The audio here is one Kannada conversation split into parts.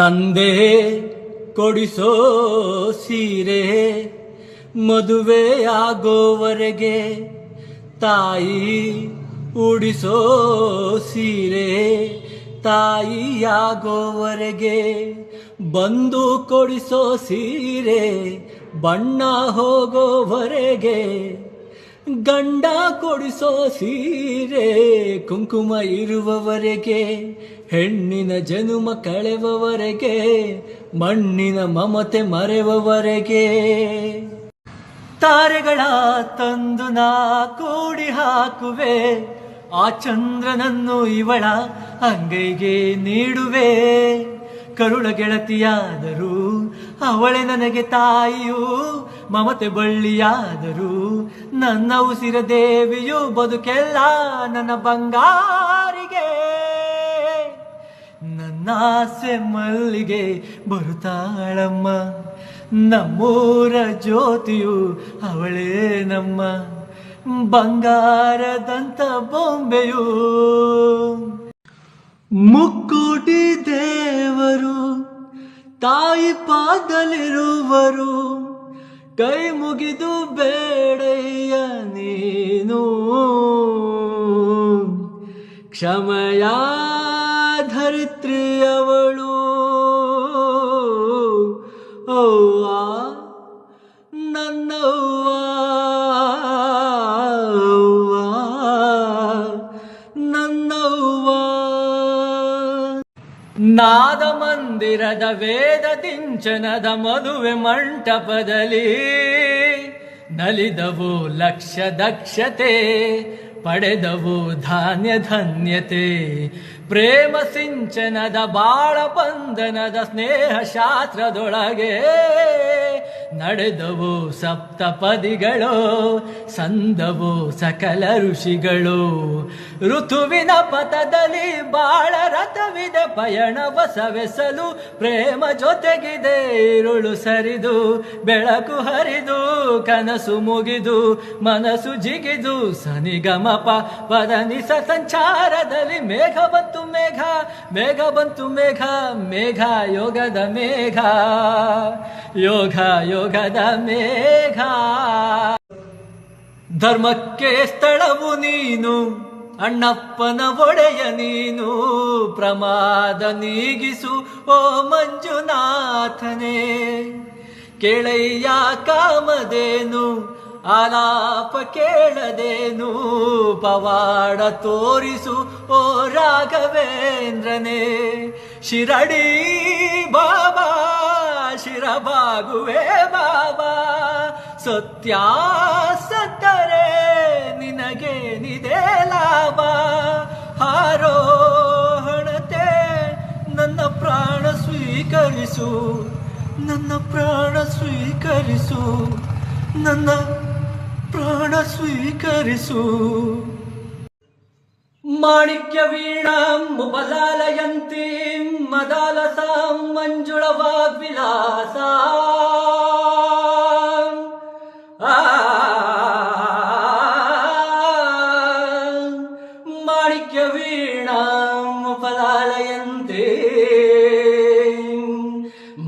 ತಂದೆ ಕೊಡಿಸೋ ಸೀರೆ ಮದುವೆ ಆಗೋವರೆಗೆ ತಾಯಿ ಉಡಿಸೋ ಸೀರೆ ತಾಯಿಯಾಗೋವರೆಗೆ ಬಂದು ಕೊಡಿಸೋ ಸೀರೆ ಬಣ್ಣ ಹೋಗೋವರೆಗೆ ಗಂಡ ಕೊಡಿಸೋ ಸೀರೆ ಕುಂಕುಮ ಇರುವವರೆಗೆ, ಹೆಣ್ಣಿನ ಜನುಮ ಕಳೆವವರೆಗೆ, ಮಣ್ಣಿನ ಮಮತೆ ಮರೆವವರೆಗೆ. ತಾರೆಗಳ ತಂದು ನಾ ಕೂಡಿ ಹಾಕುವೆ, ಆ ಚಂದ್ರನನ್ನು ಇವಳ ಅಂಗೈಗೆ ನೀಡುವೆ. ಕರುಳ ಗೆಳತಿಯಾದರೂ ಅವಳೆ ನನಗೆ ತಾಯಿಯು ಮಮತೆ ಬಳ್ಳಿಯಾದರೂ ನನ್ನ ಉಸಿರ ದೇವಿಯು ಬದುಕೆಲ್ಲ ನನ್ನ ಬಂಗಾರಿಗೆ. ನನ್ನ ಆಸೆ ಮಲ್ಲಿಗೆ ಬರುತ್ತಾಳಮ್ಮ. ನಮ್ಮೂರ ಜ್ಯೋತಿಯು ಅವಳೇ ನಮ್ಮ ಬಂಗಾರದಂತ ಬೊಂಬೆಯು. ಮುಕ್ಕುಟಿ ದೇವರು, ತಾಯಿ ಪಾದಲಿರುವರು. ಕೈ ಮುಗಿದು ಬೇಡಯ್ಯ ನೀನು. ಕ್ಷಮಯ ಧರಿತ್ರಿಯವಳು ನಾದ ಮಂದಿರದ ವೇದ ದಿಂಚನದ ಮದುವೆ ಮಂಟಪದಲ್ಲಿ ನಲಿದವು ಲಕ್ಷ ದಕ್ಷತೆ ಪಡೆದವು ಧಾನ್ಯ ಧನ್ಯತೆ. ಪ್ರೇಮ ಸಿಂಚನದ ಬಾಳ ಬಂಧನದ ಸ್ನೇಹ ಶಾಸ್ತ್ರದೊಳಗೆ ನಡೆದವು ಸಪ್ತಪದಿಗಳು ಸಂದವು ಸಕಲ ಋಷಿಗಳು. ಋತುವಿನ ಪಥದಲ್ಲಿ ಬಾಳ ರಥವಿದೆ, ಪಯಣ ಬಸವೆಸಲು ಪ್ರೇಮ ಜೊತೆಗಿದೆ. ಇರುಳು ಸರಿದು, ಬೆಳಕು ಹರಿದು, ಕನಸು ಮುಗಿದು, ಮನಸ್ಸು ಜಿಗಿದು ಸನಿಗಮಪ ಪದನಿಸ ಸಂಚಾರದಲ್ಲಿ ಮೇಘ ಬಂತು. ಮೇಘ ಮೇಘ ಬಂತು ಮೇಘ ಮೇಘ ಯೋಗದ ಮೇಘ, ಯೋಗ ಯೋಗದ ಮೇಘ. ಧರ್ಮಕ್ಕೆ ಸ್ಥಳವು ನೀನು, ಅಣ್ಣಪ್ಪನ ಒಡೆಯ ನೀನು, ಪ್ರಮಾದ ನೀಗಿಸು, ಓ ಮಂಜುನಾಥನೇ. ಕೇಳಯ್ಯ ಕಾಮದೇನು ಆಲಾಪ ಕೇಳದೇನು? ಪವಾಡ ತೋರಿಸು, ಓ ರಾಘವೇಂದ್ರನೇ. ಶಿರಡಿ ಬಾಬಾ, ಶಿರಬಾಗುವೆ ಬಾಬಾ. ಸತ್ಯ ಸತ್ತರೆ ನಿನಗೇನಿದೆ ಲಾಭ. ಹಾರೋಹಣತೆ ನನ್ನ ಪ್ರಾಣ ಸ್ವೀಕರಿಸು. ನನ್ನ ಪ್ರಾಣ ಸ್ವೀಕರಿಸು. ನನ್ನ ಪ್ರಾಣ ಸ್ವೀಕರಿಸು. ಮಾಣಿಕ್ಯ ವೀಣಾಂ ಮುಪಲಾಲಯಂತಿ ಮದಾಲಸಾಂ ಮಂಜುಳವಾಗ್ವಿಲಾಸ ಮಾಣಿಕ್ಯ ವೀಣಾಂ ಮುಪಲಾಲಯಂತಿ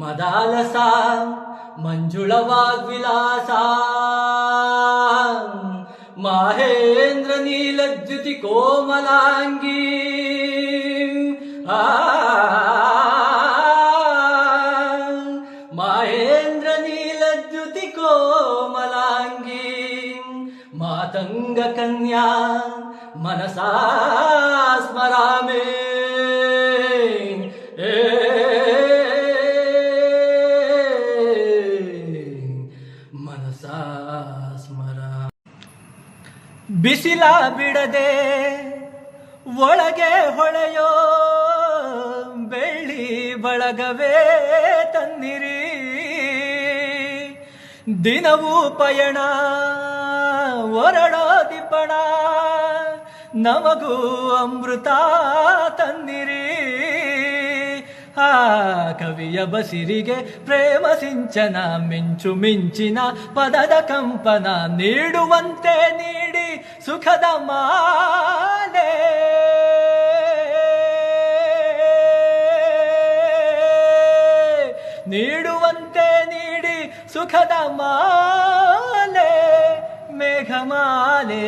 ಮದಾಲಸ ಮಂಜುಳ మహేంద్ర నీలద్యుతి కోమలాంగి. మహేంద్ర నీలద్యుతి కోమలాంగి. మాతంగ కన్యా మనసా స్మరామే. ಬಿಸಿಲ ಬಿಡದೆ ಒಳಗೆ ಹೊಳೆಯೋ ಬೆಳ್ಳಿ ಬಳಗವೇ ತನ್ನಿರಿ. ದಿನವೂ ಪಯಣ, ಹೊರಡೋ ದಿಪ್ಪಣ ನಮಗೂ ಅಮೃತ ತನ್ನಿರಿ. ಆ ಕವಿಯ ಬಸಿರಿಗೆ ಪ್ರೇಮ ಸಿಂಚನ, ಮಿಂಚು ಮಿಂಚಿನ ಪದದ ಕಂಪನ ನೀಡುವಂತೆ ನೀಡಿ ಸುಖದ ಮಾಲೆ ನೀಡುವಂತೆ ನೀಡಿ ಸುಖದ ಮಾಲೆ ಮೇಘಮಾಲೆ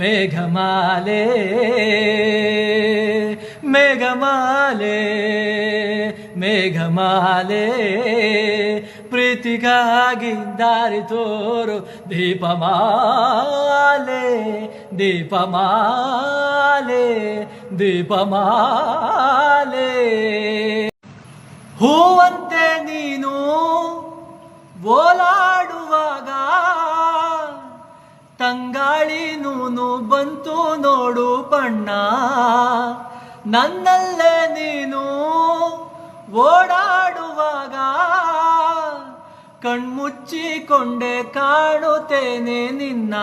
ಮೇಘಮಾಲೆ ಮೇಘಮಾಲೆ ಮೇಘಮಾಲೆ. ಪ್ರೀತಿಗಾಗಿ ದಾರಿ ತೋರು ದೀಪಮಾಲೆ ದೀಪಮಾಲೆ ದೀಪಮಾಲೆ. ಹೂವಂತೆ ನೀನು ಓಲಾಡುವಾಗ ತಂಗಾಳಿ ನೂನು ಬಂತು ನೋಡು ಬಣ್ಣ ನನ್ನಲ್ಲೇ ನೀನು ಓಡಾಡುವಾಗ ಕಣ್ಮುಚ್ಚಿಕೊಂಡೆ ಕಾಣುತ್ತೇನೆ ನಿನ್ನ.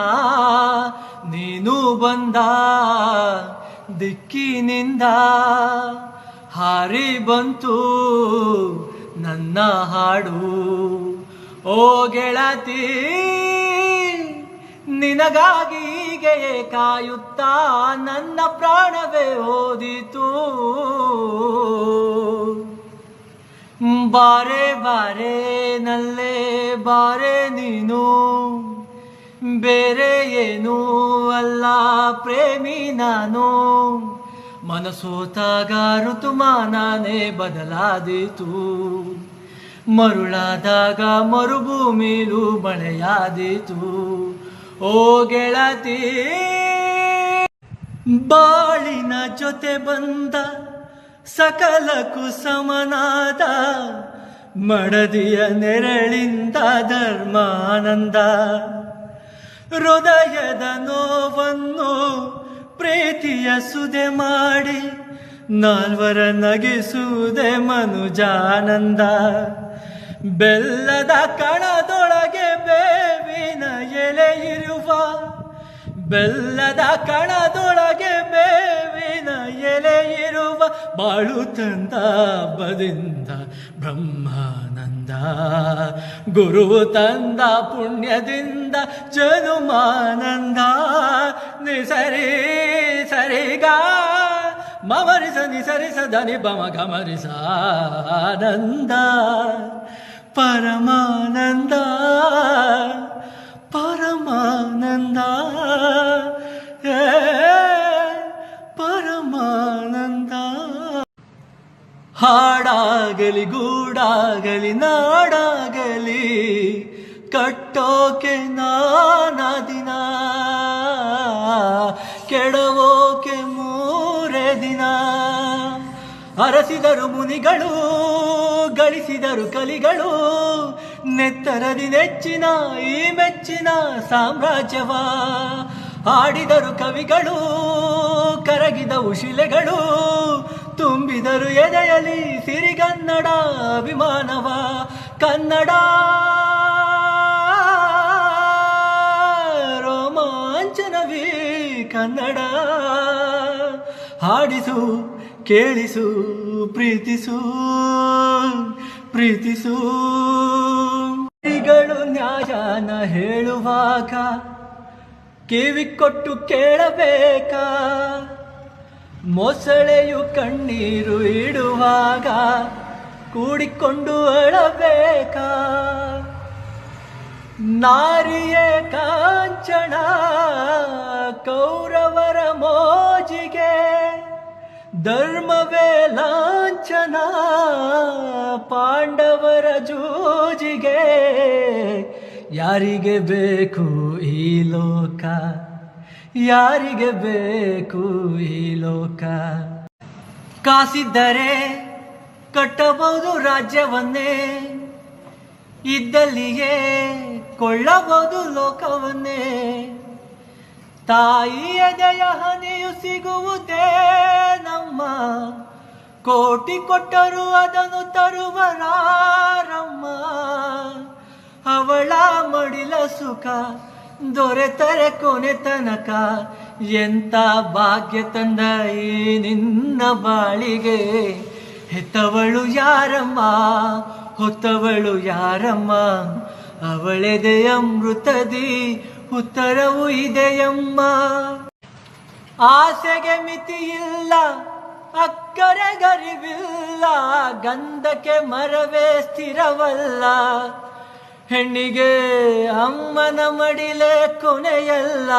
ನೀನು ಬಂದ ದಿಕ್ಕಿನಿಂದ ಹಾರಿ ಬಂತು ನನ್ನ ಹಾಡು. ಓ ಗೆಳತಿ, ನಿನಗಾಗಿ ಹೀಗೆಯೇ ಕಾಯುತ್ತಾ ನನ್ನ ಪ್ರಾಣವೇ ಓದಿತು. ಬಾರೆ ಬಾರೆ ನಲ್ಲೆ ಬಾರೆ ನೀನು. ಬೇರೆ ಏನೂ ಅಲ್ಲ ಪ್ರೇಮಿ ನಾನು. ಮನಸೋತಾಗ ಋತುಮಾನೇ ಬದಲಾದಿತು. ಮರುಳಾದಾಗ ಮರುಭೂಮಿಲು ಮಳೆಯಾದೀತು ಓ ಗೆಳತಿ, ಬಾಳಿನ ಜೊತೆ ಬಂದ ಸಕಲ ಕುಸಮನಾದ ಮಡದಿಯ ನೆರಳಿಂದ ಧರ್ಮಾನಂದ. ಹೃದಯದ ನೋವನ್ನು ಪ್ರೀತಿಯ ಸುದೆ ಮಾಡಿ, ನಾಲ್ವರ ನಗಿಸುವುದೇ ಮನುಜಾನಂದ. ಬೆಲ್ಲದ ಕಣದೊಳಗೆ ಬೇವಿನ ಎಲೆ ಇರುವ, ಬೆಲ್ಲದ ಕಣದೊಳಗೆ ಎಲೆ ಇರುವ ಬಾಳು ತಂದ ಬದಿಂದ ಬ್ರಹ್ಮಾನಂದ ಗುರು ತಂದ ಪುಣ್ಯದಿಂದ ಜನುಮಾನಂದ ನಿಸರಿ ಸರಿಗ ಮಮರಿಸ ನಿಸರಿಸ ಧನಿ ಬಮ ಗಮರಿಸ ಆನಂದ ಪರಮಾನಂದ ಪರಮಾನಂದ ಹಾಡಾಗಲಿ ಗೂಡಾಗಲಿ, ನಾಡಾಗಲಿ, ಕಟ್ಟೋಕೆ ನಾನಾ ದಿನ ಕೆಡವೋಕೆ ಮೂರೇ ದಿನ. ಅರಸಿದರು ಮುನಿಗಳು, ಗಳಿಸಿದರು ಕಲಿಗಳು, ನೆತ್ತರದಿ ನೆಚ್ಚಿನ, ಈ ಮೆಚ್ಚಿನ ಸಾಮ್ರಾಜ್ಯವ. ಆಡಿದರು ಕವಿಗಳು, ಕರಗಿದವು ಶಿಲೆಗಳು ತುಂಬಿದರು ಎದೆಯಲಿ ಸಿರಿಗನ್ನಡ ಅಭಿಮಾನವ ಕನ್ನಡ ರೋಮಾಂಚನವೇ ಕನ್ನಡ. ಹಾಡಿಸು, ಕೇಳಿಸು, ಪ್ರೀತಿಸು ಪ್ರೀತಿಸು. ನ್ಯಾಯನ ಹೇಳುವಾಗ ಕಿವಿ ಕೊಟ್ಟು ಕೇಳಬೇಕಾ? ಮೊಸಳೆಯು ಕಣ್ಣೀರು ಇಡುವಾಗ ಕೂಡಿಕೊಂಡು ಅಳಬೇಕಾ? ನಾರಿಯೇ ಕಾಂಚನ ಕೌರವರ ಮೋಜಿಗೆ, ಧರ್ಮವೇ ಲಾಂಛನ ಪಾಂಡವರ ಜೂಜಿಗೆ, ಯಾರಿಗೆ ಬೇಕು ಈ ಲೋಕ? ಯಾರಿಗೆ ಬೇಕು ಈ ಲೋಕ? ಕಾಸಿದ್ದರೆ ಕಟ್ಟಬಹುದು ರಾಜ್ಯವನ್ನೇ, ಇದ್ದಲ್ಲಿಯೇ ಕೊಳ್ಳಬಹುದು ಲೋಕವನ್ನೇ. ತಾಯಿ ಜಯ ಹನಿಯು ಸಿಗುವುದೇ ನಮ್ಮ ಕೋಟಿ ಕೊಟ್ಟರು ಅದನ್ನು ತರುವರಾರಮ್ಮ. ಅವಳ ಮಡಿಲ ಸುಖ ದೊರೆತರೆ ಕೊನೆ ತನಕ ಎಂತ ಭಾಗ್ಯ ತಂದ ಈ ನಿನ್ನ ಬಾಳಿಗೆ? ಹೆತ್ತವಳು ಯಾರಮ್ಮ? ಹೊತ್ತವಳು ಯಾರಮ್ಮ? ಅವಳೆದೆ ಅಮೃತದಿ ಉತ್ತರವು ಇದೆಯಮ್ಮ. ಆಸೆಗೆ ಮಿತಿ ಇಲ್ಲ ಅಕ್ಕರೆ ಗರಿವಿಲ್ಲ, ಗಂಧಕ್ಕೆ ಮರವೇ ಸ್ಥಿರವಲ್ಲ. ಹೆಣ್ಣಿಗೆ ಅಮ್ಮನ ಮಡಿಲೆ ಕೊನೆಯಲ್ಲ.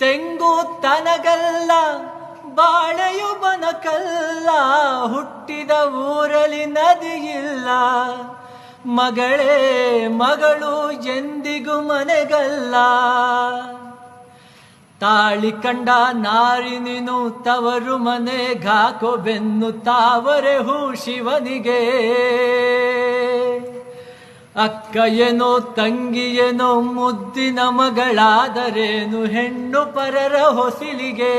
ತೆಂಗು ತನಗಲ್ಲ, ಬಾಳೆಯು ಬನಕಲ್ಲ, ಹುಟ್ಟಿದ ಊರಲ್ಲಿ ನದಿಯಿಲ್ಲ ಮಗಳೇ, ಮಗಳು ಎಂದಿಗೂ ಮನೆಗಲ್ಲ. ತಾಳಿ ಕಂಡ ನಾರಿ ನೀನು ತವರು ಮನೆ ಗಾಕೋ ಬೆನ್ನು ತಾವರೆ ಹೂ ಶಿವನಿಗೆ. ಅಕ್ಕ ಏನೋ ತಂಗಿ ಏನೋ ಮುದ್ದಿನ ಮಗಳಾದರೇನು ಹೆಣ್ಣು ಪರರ ಹೊಸಿಲಿಗೆ.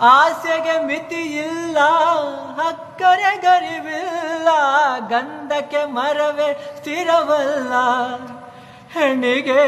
ಆಸೆಗೆ ಮಿತಿ ಇಲ್ಲ ಹಕ್ಕರೆ ಗರಿವಿಲ್ಲ, ಗಂಧಕ್ಕೆ ಮರವೇ ಸ್ಥಿರವಲ್ಲ. ಹೆಣ್ಣಿಗೆ